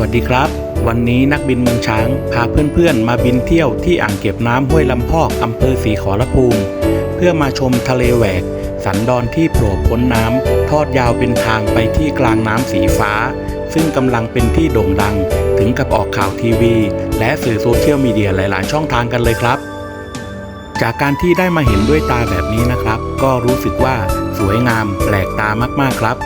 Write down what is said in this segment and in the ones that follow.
วัสดีครับ วันนี้นักบินเมืองช้างพาเพื่อนๆ มาบินเที่ยวที่อ่างเก็บน้ำห้วยลำพอกอำเภอศรีขอรภูมิ เพื่อมาชมทะเลแหวก สันดอนที่โผล่พ้นน้ำทอดยาวเป็นทางไปที่กลางน้ำสีฟ้า ซึ่งกำลังเป็นที่โด่งดัง ถึงกับออกข่าวทีวี และสื่อโซเชียลมีเดียหลายๆ ช่องทางกันเลยครับ จากการที่ได้มาเห็นด้วยตาแบบนี้นะครับ ก็รู้สึกว่าสวยงามแปลกตามากๆครับ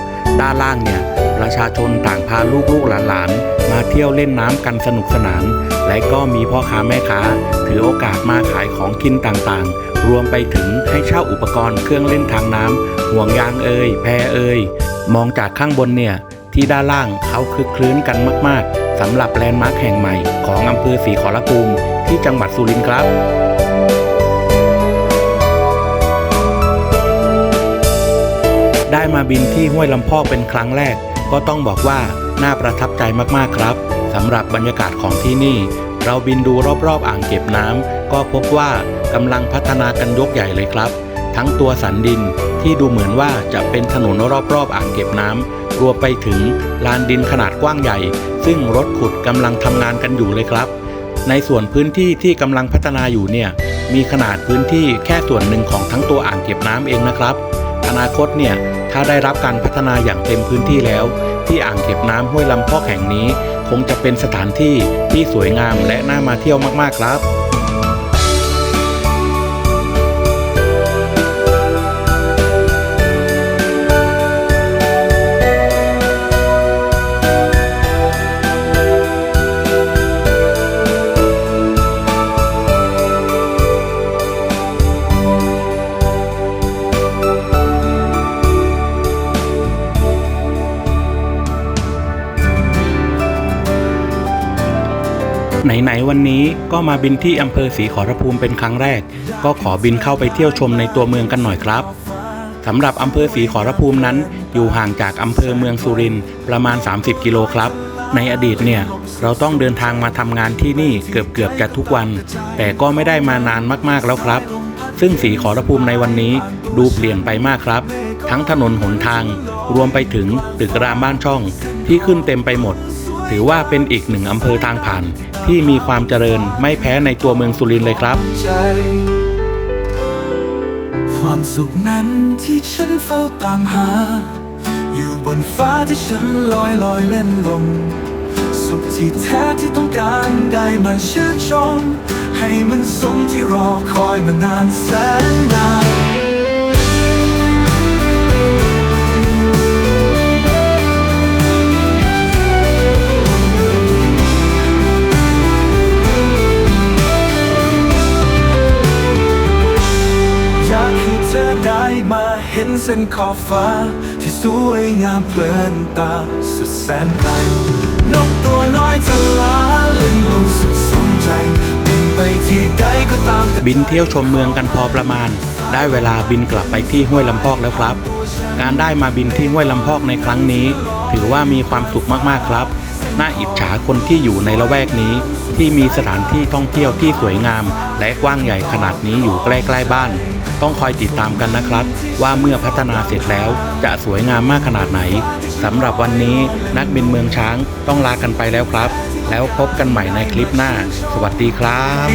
ด้านล่างเนี่ย ประชาชนต่างพาลูกๆหลานๆ มาเที่ยวเล่นน้ำกันสนุกสนาน และก็มีพ่อค้าแม่ค้า ถือโอกาสมาขายของกินต่างๆ รวมไปถึงให้เช่าอุปกรณ์เครื่องเล่นทางน้ำห่วงยางเอ่ยแพเอ่ยมองจากข้างบนเนี่ย ที่ด้านล่างเขาคึกคลื้นกันมากๆสำหรับแลนด์มาร์คแห่งใหม่ของอำเภอศรีขอรภูมิที่จังหวัดสุรินทร์ครับได้มาบินที่ห้วยลำพอกเป็นครั้งแรก ก็ต้องบอกว่าน่าประทับใจมากๆครับสำหรับบรรยากาศของที่นี่ เราบินดูรอบๆ อ่างเก็บน้ำก็พบว่ากำลังพัฒนากันยกใหญ่เลยครับ ทั้งตัวสันดินที่ดูเหมือนว่าจะเป็นถนนรอบๆ อ่างเก็บน้ำรวมไปถึงลานดินขนาดกว้างใหญ่ ซึ่งรถขุดกำลังทำงานกันอยู่เลยครับ ในส่วนพื้นที่ที่กำลังพัฒนาอยู่เนี่ยมีขนาดพื้นที่แค่ส่วนหนึ่งของทั้งตัวอ่างเก็บน้ำเองนะครับ อนาคตเนี่ย ถ้าได้รับการพัฒนาอย่างเต็มพื้นที่แล้ว ที่อ่างเก็บน้ำห้วยลำพอกแห่งนี้ คงจะเป็นสถานที่ที่สวยงามและน่ามาเที่ยวมากๆครับ ไหนๆวันนี้ก็มาบินที่อำเภอศรีขอรภูมิเป็นครั้งแรก ก็ขอบินเข้าไปเที่ยวชมในตัวเมืองกันหน่อยครับสำหรับอำเภอศรีขอรภูมินั้น อยู่ห่างจากอำเภอเมืองสุรินทร์ประมาณ 30 กิโลครับ ในอดีตเนี่ยเราต้องเดินทางมาทำงานที่นี่เกือบๆจะทุกวัน แต่ก็ไม่ได้มานานมากๆแล้วครับ ซึ่งสีขอรภูมิในวันนี้ดูเปลี่ยนไปมากครับ ทั้งถนนหนทาง รวมไปถึงตึกรามบ้านช่องที่ขึ้นเต็มไปหมด ถือว่าเป็นอีกหนึ่งอำเภอทางผ่าน ที่มีความเจริญไม่แพ้ในตัวเมืองสุรินทร์เลยครับ ความสุขนั้นที่ฉันเฝ้าตามหา อยู่บนฟ้าที่ฉันลอยลอยเล่นลม สุขที่แท้ที่ต้องการได้มาชื่นชม ให้มันสมที่รอคอยมานานแสนนาน เห็นเส้นขอบฟ้า ที่สวยงามเพลินตาสุดแสนไกลนกตัวน้อยจะลาเล่นลงสุดสนใจ บินไปที่ใดก็ตาม บินเที่ยวชมเมืองกันพอประมาณ ได้เวลาบินกลับไปที่ห้วยลำพอกแล้วครับ การได้มาบินที่ห้วยลำพอกในครั้งนี้ ถือว่ามีความสุขมากๆครับน่าอิจฉาคนที่อยู่ในละแวกนี้ ที่มีสถานที่ท่องเที่ยวที่สวยงาม และกว้างใหญ่ขนาดนี้อยู่ใกล้ๆบ้าน ต้องคอยติดตามกันนะครับ ว่าเมื่อพัฒนาเสร็จแล้วจะสวยงามมากขนาดไหนสำหรับวันนี้นักบินเมืองช้างต้องลากันไปแล้วครับ แล้วพบกันใหม่ในคลิปหน้า สวัสดีครับ